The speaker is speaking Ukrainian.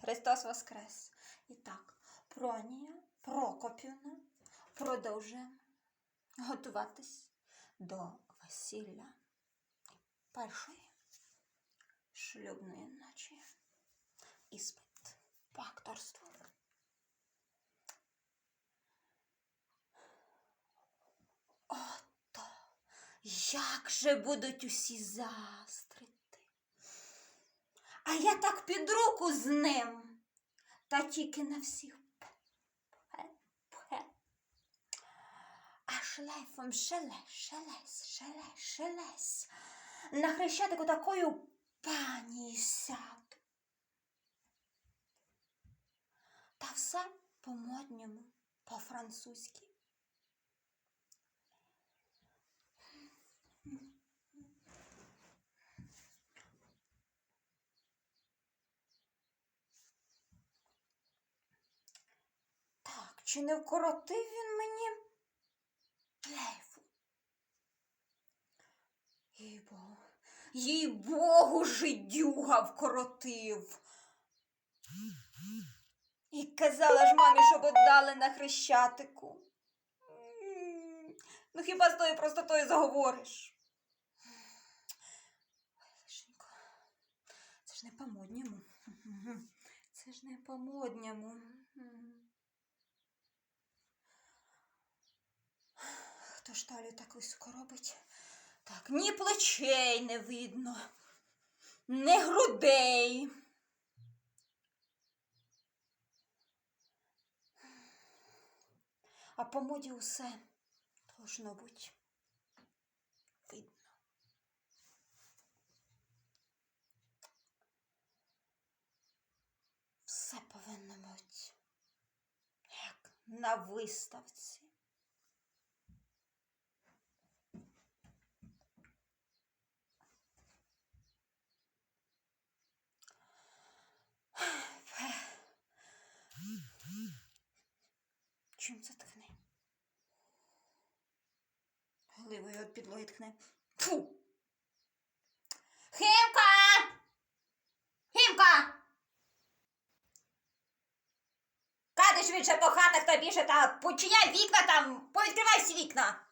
Христос Воскрес! І так, Пронія Прокопівна продовжує готуватись до весілля першої шлюбної ночі. Іспит по акторству. Ото, як же будуть усі заздрити. А я так під руку з ним, та тільки на всіх пхе-пхе. А шлейфом шелесь, шелесь, шелесь, шелесь. На хрещатику такою пані сяду. Та все по-модньому, по-французьки. Так, чи не вкоротив він мені шлейфу? Їй Богу, їй Богу, жидюга вкоротив. І казала ж мамі, щоб віддали на хрещатику. Ну хіба з тою простотою заговориш? Лишенько, це ж не по-модньому. Це ж не по-модньому. М. Хто ж далі так високо робить? Так, ні плечей не видно, ні грудей. А по моді усе должно бути видно. Все повинно бути як на виставці. Чим це тхне? Гливою від підлоги тхне. Фу! Химка! Химка! Кади швидше по хатах та більше та починяй вікна там, повідкривай всі вікна. Хімка!